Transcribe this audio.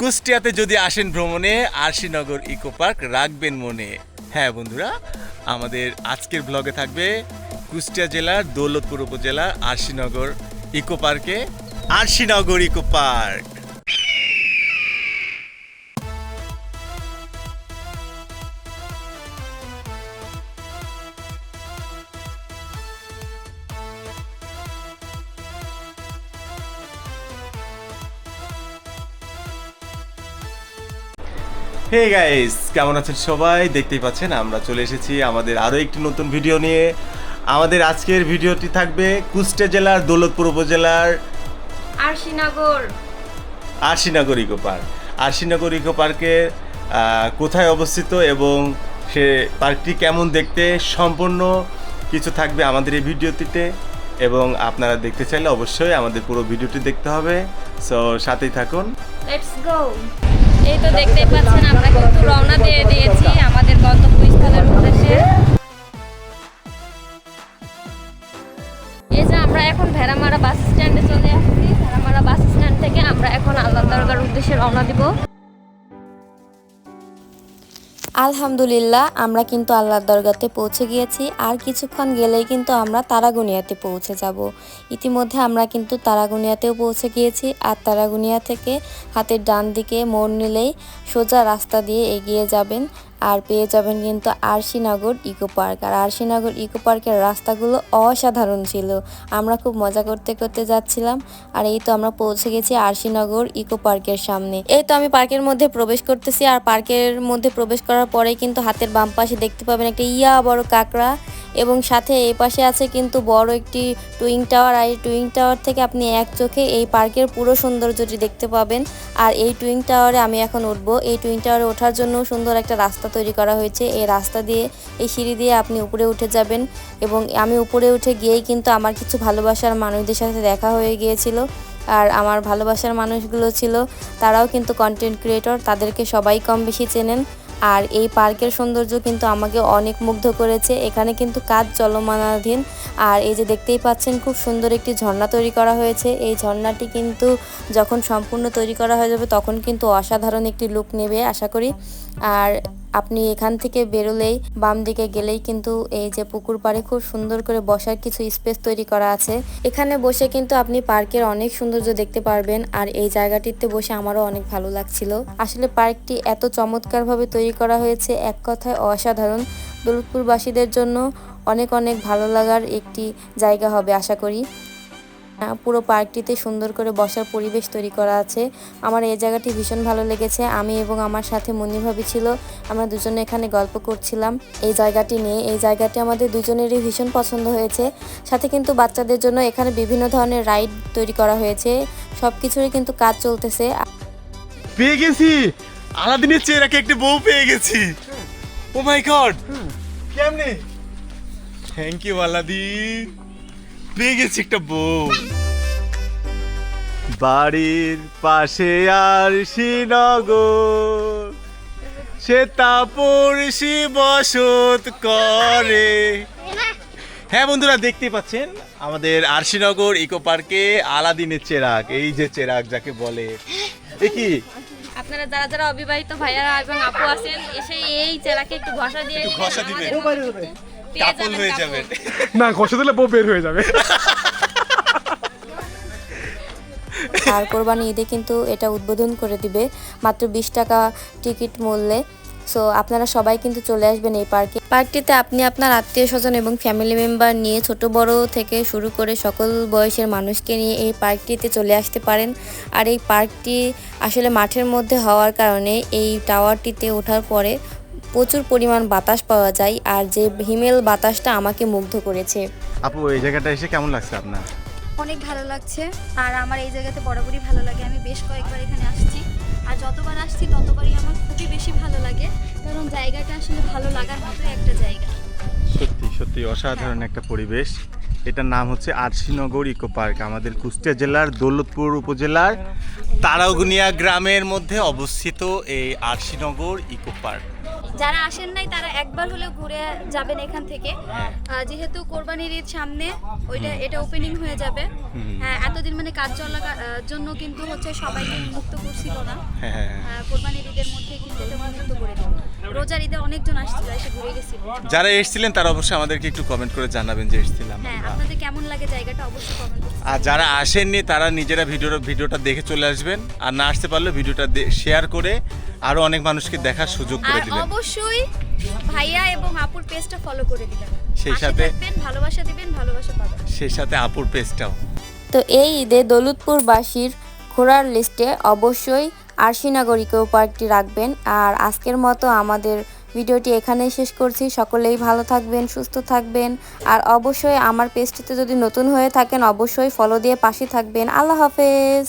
কুষ্টিয়াতে যদি আসেন ভ্রমণে, আরশিনগর ইকো পার্ক রাখবেন মনে। হ্যাঁ বন্ধুরা, আমাদের আজকের ব্লগে থাকবে কুষ্টিয়া জেলার দৌলতপুর উপজেলার আরশিনগর ইকো পার্কে, Arshinagar eco park. Hey guys কেমন আছেন সবাই? দেখতেই পাচ্ছেন আমরা চলে এসেছি আমাদের আরও একটি নতুন ভিডিও নিয়ে। আমাদের আজকের ভিডিওটি থাকবে কুষ্টিয়া জেলার দৌলতপুর উপজেলার Arshinagar. Arshinagar eco park. Arshinagar eco পার্কের কোথায় অবস্থিত এবং সে পার্কটি কেমন দেখতে সম্পূর্ণ কিছু থাকবে আমাদের এই ভিডিওটিতে এবং আপনারা দেখতে চাইলে অবশ্যই আমাদের পুরো ভিডিওটি দেখতে হবে। সো সাথেই থাকুন। লেটস গো এই তো দেখতেই পাচ্ছেন, আমরা কিন্তু রওনা দিয়ে দিয়েছি আমাদের গন্তব্যস্থলের উদ্দেশ্যে। এই যে আমরা এখন ভেড়ামারা বাস স্ট্যান্ডে চলে আসছি। ভেড়ামারা বাস স্ট্যান্ড থেকে আমরা এখন আল্লাহ দরগার উদ্দেশ্যে রওনা দিব। আলহামদুলিল্লাহ, আমরা কিন্তু আল্লাহর দরগাতে পৌঁছে গিয়েছি। আর কিছুক্ষণ গেলেই কিন্তু আমরা তারাগুনিয়াতে পৌঁছে যাব। ইতিমধ্যে আমরা কিন্তু তারাগুনিয়াতেও পৌঁছে গিয়েছি। আর তারাগুনিয়া থেকে হাতের ডান দিকে মোড় নিলেই সোজা রাস্তা দিয়ে এগিয়ে যাবেন। আর পেয়ে যাবেন কিন্তু আরশিনগর ইকো পার্ক। আর আরশিনগর ইকো পার্কের রাস্তাগুলো অসাধারণ ছিল। আমরা খুব মজা করতে করতে যাচ্ছিলাম। আর এই তো আমরা পৌঁছে গেছি আরশিনগর ইকো পার্কের সামনে। এই তো আমি পার্কের মধ্যে প্রবেশ করতেছি। আর পার্কের মধ্যে প্রবেশ করার পরেই কিন্তু হাতের বাম পাশে দেখতে পাবেন একটা ইয়া বড় কাঁকড়া। এবং সাথে এই পাশে আছে কিন্তু বড় একটি টুইং টাওয়ার। আর এই টুইং টাওয়ার থেকে আপনি এক চোখে এই পার্কের পুরো সৌন্দর্যটি দেখতে পাবেন। আর এই টুইং টাওয়ারে আমি এখন উঠবো। এই টুইং টাওয়ারে ওঠার জন্য সুন্দর একটা রাস্তা তৈরি করা হয়েছে। এই রাস্তা দিয়ে, এই সিঁড়ি দিয়ে আপনি উপরে উঠে যাবেন এবং আমি উপরে উঠে গিয়েই কিন্তু আমার কিছু ভালোবাসার মানুষদের সাথে দেখা হয়ে গিয়েছিল। আর আমার ভালোবাসার মানুষগুলো ছিল, তারাও কিন্তু কন্টেন্ট ক্রিয়েটর তাদেরকে সবাই কম বেশি চেনেন। আর এই পার্কের সৌন্দর্য কিন্তু আমাকে অনেক মুগ্ধ করেছে। এখানে কিন্তু কাজ চলমানাধীন। আর এই যে দেখতেই পাচ্ছেন, খুব সুন্দর একটি ঝর্ণা তৈরি করা হয়েছে। এই ঝর্ণাটি কিন্তু যখন সম্পূর্ণ তৈরি করা হয়ে যাবে, তখন কিন্তু অসাধারণ একটি লুক নেবে, আশা করি। আর আপনি এখান থেকে বেরোলেই বাম দিকে গেলেই কিন্তু এই যে পুকুর পাড়ে খুব সুন্দর করে বসার কিছু স্পেস তৈরি করা আছে। এখানে বসে কিন্তু আপনি পার্কের অনেক সৌন্দর্য দেখতে পারবেন আর এই জায়গাটিতে বসে আমারও অনেক ভালো লাগছিল। আসলে পার্কটি এত চমৎকারভাবে তৈরি করা হয়েছে, এক কথায় অসাধারণ। দৌলতপুরবাসীদের জন্য অনেক অনেক ভালো লাগার একটি জায়গা হবে আশা করি। পুরো পার্কটিতে সুন্দর করে বসার পরিবেশ তৈরি করা আছে। আমার এই জায়গাটি ভীষণ ভালো লেগেছে। আমি এবং আমার সাথে মুন্নি ভাবি ছিল আমরা দুজনে এখানে গল্প করছিলাম। এই জায়গাটি নিয়ে এই জায়গাটি আমাদের দুজনেরই ভীষণ পছন্দ হয়েছে। সাথে কিন্তু বাচ্চাদের জন্য এখানে বিভিন্ন ধরনের রাইড তৈরি করা হয়েছে। সব কিছুরই কিন্তু কাজ চলতেছে। পেয়ে গেছি! আলাদিনের চেহারাকে একটি বউ পেয়ে গেছি। ও মাই গড কেমনে? Thank you Aladdin. পেয়ে গেছি একটা বউ। বাড়ির পাশে আর শ্রীনগর সে তাপড়শি বসত করে। হ্যাঁ বন্ধুরা দেখতে পাচ্ছেন আমাদের আরশিনগর ইকো পার্কে আলাদিনের চেরাক এই যে চেরাক যাকে বলে। কি আপনারা যারা যারা অবিবাহিত ভাইয়ারা এবং আপু আছেন এসে এই চেরাকে একটু ঘষা দিয়ে ঘষা দিবেন। কাপল হয়ে। যাবেন। না কষে দিলে বউ বের হয়ে যাবে। আর কোরবানি ঈদে কিন্তু এটা উদ্বোধন করে দিবে। মাত্র বিশ টাকা টিকিট মূল্যে। সো আপনারা সবাই কিন্তু চলে আসবেন এই পার্কে। পার্কটিতে আপনি আপনার আত্মীয় স্বজন এবং ফ্যামিলি মেম্বার নিয়ে ছোট বড় থেকে শুরু করে সকল বয়সের মানুষকে নিয়ে এই পার্কটিতে চলে আসতে পারেন। আর এই পার্কটি আসলে মাঠের মধ্যে হওয়ার কারণে এই টাওয়ারটিতে ওঠার পরে প্রচুর পরিমাণ বাতাস পাওয়া যায় আর যে হিমেল বাতাসটা আমাকে মুগ্ধ করেছে। আপু এই জায়গাটা এসে কেমন লাগছে আপনার? অনেক ভালো লাগছে আর আমার এই জায়গাতে বরাবরই ভালো লাগে। আমি বেশ কয়েকবার এখানে আসছি আর যতবার আসছি ততবারই আমার খুবই বেশি ভালো লাগে। কারণ জায়গাটা আসলে ভালো লাগার মতো একটা জায়গা। সত্যি সত্যি অসাধারণ একটা পরিবেশ। এটার নাম হচ্ছে আরশিনগর ইকো পার্ক। আমাদের কুষ্টিয়া জেলার দৌলতপুর উপজেলার তারাগুনিয়া গ্রামের মধ্যে অবস্থিত এই আরশিনগর ইকো পার্ক। যারা আসেন নাই তারা একবার হলেও ঘুরে যাবেন এখান থেকে। হ্যাঁ। যেহেতু কোরবানির ঈদ সামনে ওইটা এটা ওপেনিং হয়ে যাবে। হ্যাঁ এতদিন মানে কাজ চলার জন্য কিন্তু হচ্ছে সবাইকে মুক্ত করছিল না। হ্যাঁ হ্যাঁ কোরবানির ঈদের মধ্যে কিন্তু মুক্ত রোজার ঈদে অনেকজন আসছিল এসে ঘুরে গেছিল। যারা এসেছিলেন তারা অবশ্যই আমাদেরকে একটু কমেন্ট করে জানাবেন যে এসেছিলাম। হ্যাঁ আপনাদের কেমন লাগে জায়গাটা অবশ্যই কমেন্ট করতে আর যারা আসেননি তারা নিজেরা ভিডিওটা ভিডিওটা দেখে চলে আসবেন। আর না আসতে পারলে ভিডিওটা শেয়ার করে আরও অনেক মানুষকে দেখার সুযোগ করে দিবেন অবশ্যই ভাইয়া এবং আপুর পেজটা ফলো করে দিবেন। সেই সাথে- ভালোবাসা দিবেন ভালোবাসা পাবেন। সেই সাথে আপুর পেজটাও তো এই ঈদে দৌলতপুরবাসীর ঘোরার লিস্টে অবশ্যই আরশিনাগর শ্রীনগরীকেও পার্কটি রাখবেন। আর আজকের মতো আমাদের ভিডিওটি এখানেই শেষ করছি। সকলেই ভালো থাকবেন, সুস্থ থাকবেন। আর অবশ্যই আমার পেজটিতে যদি নতুন হয়ে থাকেন, অবশ্যই ফলো দিয়ে পাশে থাকবেন। আল্লাহ হাফেজ।